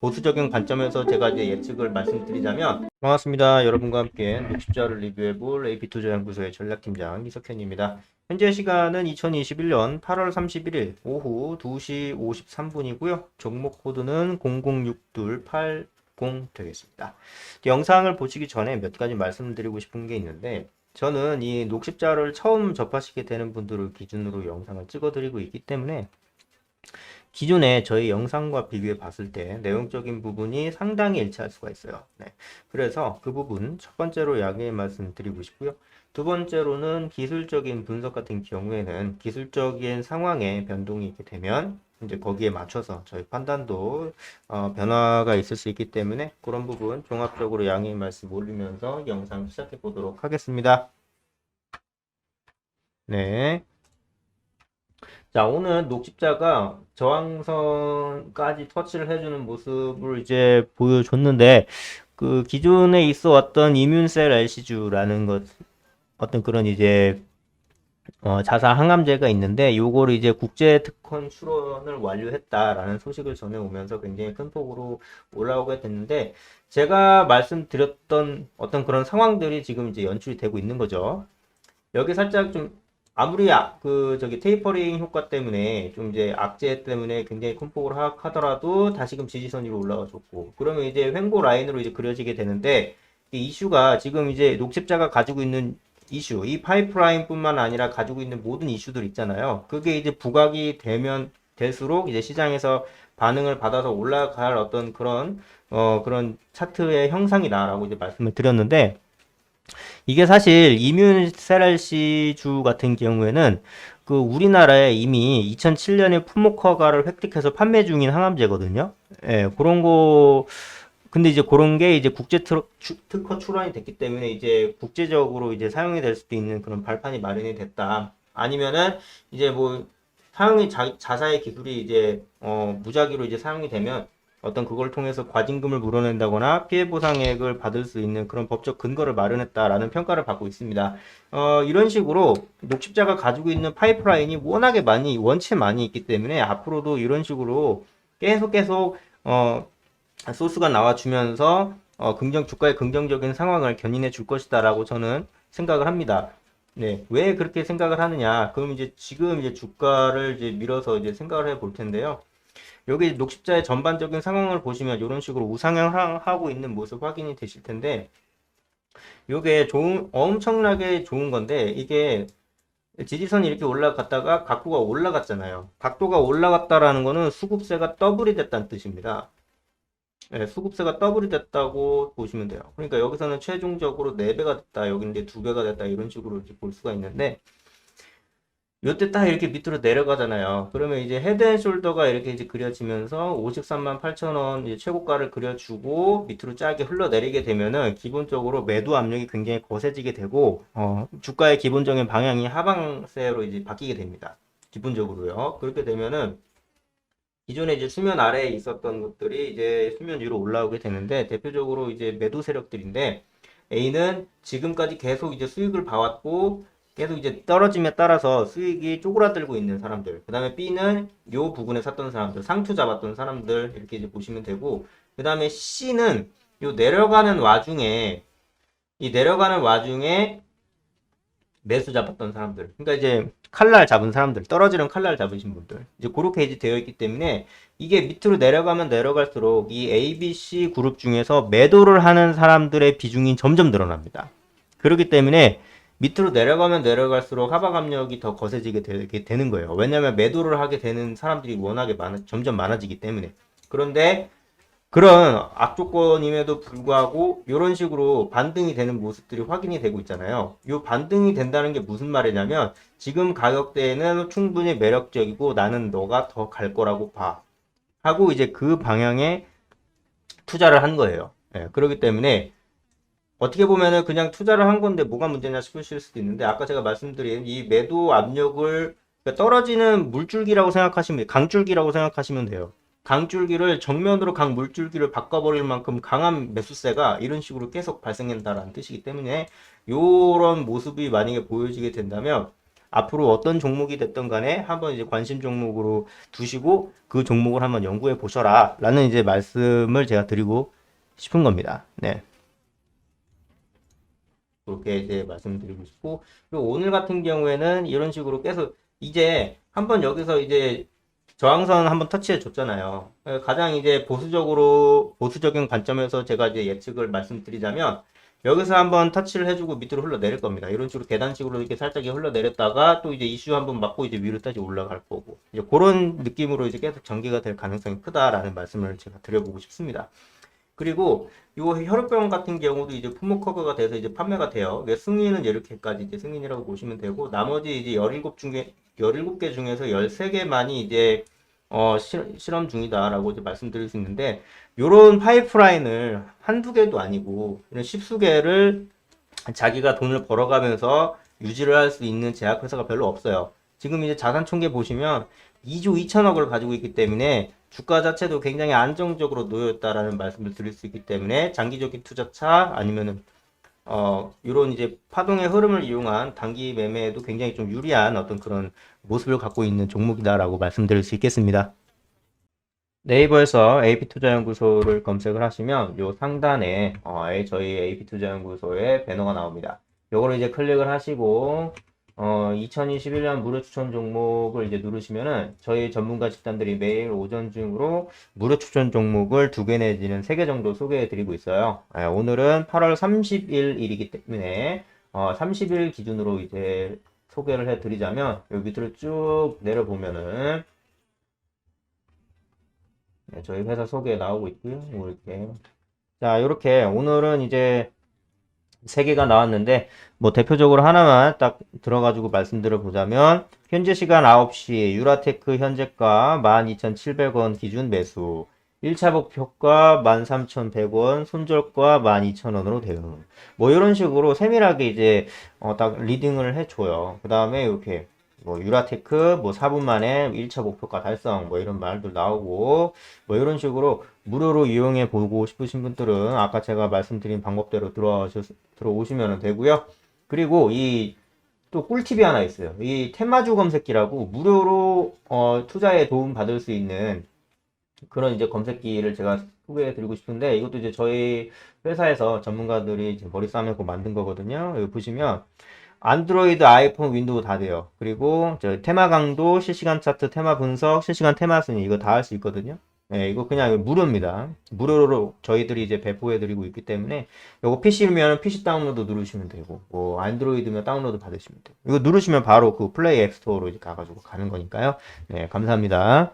보수적인 관점에서 제가 이제 예측을 말씀드리자면 반갑습니다. 여러분과 함께 녹십자를 리뷰해볼 AP투자연구소의 전략팀장 이석현입니다. 현재 시간은 2021년 8월 31일 오후 2시 53분이고요. 종목 코드는 006280 되겠습니다. 영상을 보시기 전에 몇 가지 말씀드리고 싶은 게 있는데 저는 이 녹십자를 처음 접하시게 되는 분들을 기준으로 영상을 찍어드리고 있기 때문에 기존에 저희 영상과 비교해 봤을 때 내용적인 부분이 상당히 일치할 수가 있어요. 네. 그래서 그 부분 첫 번째로 양해 말씀 드리고 싶고요. 두 번째로는 기술적인 분석 같은 경우에는 기술적인 상황에 변동이 있게 되면 이제 거기에 맞춰서 저희 판단도 어, 변화가 있을 수 있기 때문에 그런 부분 종합적으로 양해 말씀 올리면서 영상 시작해 보도록 하겠습니다. 네. 자, 오늘 녹십자가 저항선까지 터치를 해주는 모습을 이제 보여줬는데, 그 기존에 있어 왔던 이뮨셀 LC주라는 것, 어떤 그런 이제, 어, 자사 항암제가 있는데, 요거를 이제 국제 특허 출원을 완료했다라는 소식을 전해오면서 굉장히 큰 폭으로 올라오게 됐는데, 제가 말씀드렸던 어떤 그런 상황들이 지금 이제 연출이 되고 있는 거죠. 여기 살짝 좀 아무리 아- 그 저기 테이퍼링 효과 때문에 좀 이제 악재 때문에 굉장히 큰 폭으로 하락하더라도 다시금 지지선 위로 올라가 줬고 그러면 이제 횡보 라인으로 이제 그려지게 되는데 이 이슈가 지금 이제 녹십자가 가지고 있는 이슈 이 파이프라인뿐만 아니라 가지고 있는 모든 이슈들 있잖아요. 그게 이제 부각이 되면 될수록 이제 시장에서 반응을 받아서 올라갈 어떤 그런 어 그런 차트의 형상이다라고 이제 말씀을 드렸는데 이게 사실 이뮨세랄시주 같은 경우에는 그 우리나라에 이미 2007년에 품목 허가를 획득해서 판매 중인 항암제거든요. 예, 그런 거 근데 이제 그런 게 이제 국제 추- 특허 출원이 됐기 때문에 이제 국제적으로 이제 사용이 될 수도 있는 그런 발판이 마련이 됐다. 아니면은 이제 뭐 사용이 자, 자사의 기술이 이제 어 무작위로 이제 사용이 되면 어떤 그걸 통해서 과징금을 물어낸다거나 피해 보상액을 받을 수 있는 그런 법적 근거를 마련했다라는 평가를 받고 있습니다. 어, 이런 식으로 녹십자가 가지고 있는 파이프라인이 워낙에 많이 원체 많이 있기 때문에 앞으로도 이런 식으로 계속 계속 어, 소스가 나와주면서 어, 긍정 주가의 긍정적인 상황을 견인해 줄 것이다라고 저는 생각을 합니다. 네, 왜 그렇게 생각을 하느냐? 그럼 이제 지금 이제 주가를 이제 밀어서 이제 생각을 해 볼 텐데요. 여기 녹십자의 전반적인 상황을 보시면 이런 식으로 우상향하고 있는 모습 확인이 되실 텐데 이게 좋은 엄청나게 좋은 건데 이게 지지선이 이렇게 올라갔다가 각도가 올라갔잖아요. 각도가 올라갔다라는 거는 수급세가 더블이 됐다는 뜻입니다. 네, 수급세가 더블이 됐다고 보시면 돼요. 그러니까 여기서는 최종적으로 4배가 됐다, 여기 이제 2배가 됐다 이런 식으로 볼 수가 있는데 요때 딱 이렇게 밑으로 내려가잖아요. 그러면 이제 헤드 앤 숄더가 이렇게 이제 그려지면서 53만 8천 원 최고가를 그려주고 밑으로 짧게 흘러내리게 되면은 기본적으로 매도 압력이 굉장히 거세지게 되고 어, 주가의 기본적인 방향이 하방세로 이제 바뀌게 됩니다. 기본적으로요. 그렇게 되면은 기존에 이제 수면 아래에 있었던 것들이 이제 수면 위로 올라오게 되는데 대표적으로 이제 매도 세력들인데 A는 지금까지 계속 이제 수익을 봐왔고 계속 이제 떨어짐에 따라서 수익이 쪼그라들고 있는 사람들. 그 다음에 B는 요 부분에 샀던 사람들, 상투 잡았던 사람들, 이렇게 이제 보시면 되고, 그 다음에 C는 요 내려가는 와중에, 이 내려가는 와중에 매수 잡았던 사람들. 그러니까 이제 칼날 잡은 사람들, 떨어지는 칼날 잡으신 분들. 이제 그렇게 이제 되어 있기 때문에 이게 밑으로 내려가면 내려갈수록 이 A, B, C 그룹 중에서 매도를 하는 사람들의 비중이 점점 늘어납니다. 그렇기 때문에 밑으로 내려가면 내려갈수록 하방 압력이 더 거세지게 되게 되는 거예요. 왜냐하면 매도를 하게 되는 사람들이 워낙에 많아, 점점 많아지기 때문에. 그런데 그런 악조건임에도 불구하고 이런 식으로 반등이 되는 모습들이 확인이 되고 있잖아요. 이 반등이 된다는 게 무슨 말이냐면 지금 가격대에는 충분히 매력적이고 나는 너가 더 갈 거라고 봐. 하고 이제 그 방향에 투자를 한 거예요. 예, 그렇기 때문에 어떻게 보면은 그냥 투자를 한 건데 뭐가 문제냐 싶으실 수도 있는데 아까 제가 말씀드린 이 매도 압력을 그러니까 떨어지는 물줄기라고 생각하시면 강줄기라고 생각하시면 돼요. 강줄기를 정면으로 강 물줄기를 바꿔버릴 만큼 강한 매수세가 이런 식으로 계속 발생한다라는 뜻이기 때문에 이런 모습이 만약에 보여지게 된다면 앞으로 어떤 종목이 됐든 간에 한번 이제 관심 종목으로 두시고 그 종목을 한번 연구해 보셔라 라는 이제 말씀을 제가 드리고 싶은 겁니다. 네. 그렇게 이제 말씀드리고 싶고 그리고 오늘 같은 경우에는 이런 식으로 계속 이제 한번 여기서 이제 저항선 한번 터치해 줬잖아요. 가장 이제 보수적으로 보수적인 관점에서 제가 이제 예측을 말씀드리자면 여기서 한번 터치를 해주고 밑으로 흘러내릴 겁니다. 이런 식으로 계단식으로 이렇게 살짝 흘러내렸다가 또 이제 이슈 한번 맞고 이제 위로 다시 올라갈 거고 이제 그런 느낌으로 이제 계속 전개가 될 가능성이 크다라는 말씀을 제가 드려보고 싶습니다. 그리고 이 혈액병 같은 경우도 이제 품목 커버가 돼서 이제 판매가 돼요. 승인은 이렇게까지 이제 승인이라고 보시면 되고 나머지 이제 17 중에 17개 중에서 13개만이 이제 어, 실, 실험 중이다라고 이제 말씀드릴 수 있는데 요런 파이프라인을 한두 개도 아니고 이런 십수 개를 자기가 돈을 벌어가면서 유지를 할 수 있는 제약회사가 별로 없어요. 지금 이제 자산 총계 보시면 2조 2천억을 가지고 있기 때문에 주가 자체도 굉장히 안정적으로 놓였다라는 말씀을 드릴 수 있기 때문에 장기적인 투자차 아니면은 어 이런 이제 파동의 흐름을 이용한 단기 매매에도 굉장히 좀 유리한 어떤 그런 모습을 갖고 있는 종목이다라고 말씀드릴 수 있겠습니다. 네이버에서 AP투자연구소를 검색을 하시면 요 상단에 어, 저희 AP투자연구소의 배너가 나옵니다. 요거를 이제 클릭을 하시고 어, 2021년 무료 추천 종목을 이제 누르시면은 저희 전문가 집단들이 매일 오전 중으로 무료 추천 종목을 두 개 내지는 세 개 정도 소개해 드리고 있어요. 예, 오늘은 8월 30일이기 때문에 어, 30일 기준으로 이제 소개를 해 드리자면 여기 밑으로 쭉 내려보면은 네, 저희 회사 소개 나오고 있고요. 뭐 이렇게 자 이렇게 오늘은 이제 세 개가 나왔는데 뭐 대표적으로 하나만 딱 들어가지고 말씀드려 보자면 현재 시간 9시 유라테크 현재가 12,700원 기준 매수 1차 목표가 13,100원, 손절가 12,000원으로 되는 뭐 이런 식으로 세밀하게 이제 어, 딱 리딩을 해줘요. 그 다음에 이렇게 뭐 유라테크 뭐 4분 만에 1차 목표가 달성 뭐 이런 말들 나오고 뭐 이런 식으로 무료로 이용해 보고 싶으신 분들은 아까 제가 말씀드린 방법대로 들어오셔, 들어오시면 되고요. 그리고 이 또 꿀팁이 하나 있어요. 이 테마주 검색기라고 무료로 어, 투자에 도움 받을 수 있는 그런 이제 검색기를 제가 소개해 드리고 싶은데 이것도 이제 저희 회사에서 전문가들이 머리 싸매고 만든 거거든요. 여기 보시면 안드로이드, 아이폰, 윈도우 다 돼요. 그리고 저 테마 강도, 실시간 차트, 테마 분석, 실시간 테마 순위 이거 다 할 수 있거든요. 네, 이거 그냥 무료입니다. 무료로 저희들이 이제 배포해 드리고 있기 때문에 이거 PC면 PC 다운로드 누르시면 되고 뭐 안드로이드면 다운로드 받으시면 돼요. 이거 누르시면 바로 그 플레이 앱 스토어로 이제 가가지고 가는 거니까요. 네, 감사합니다.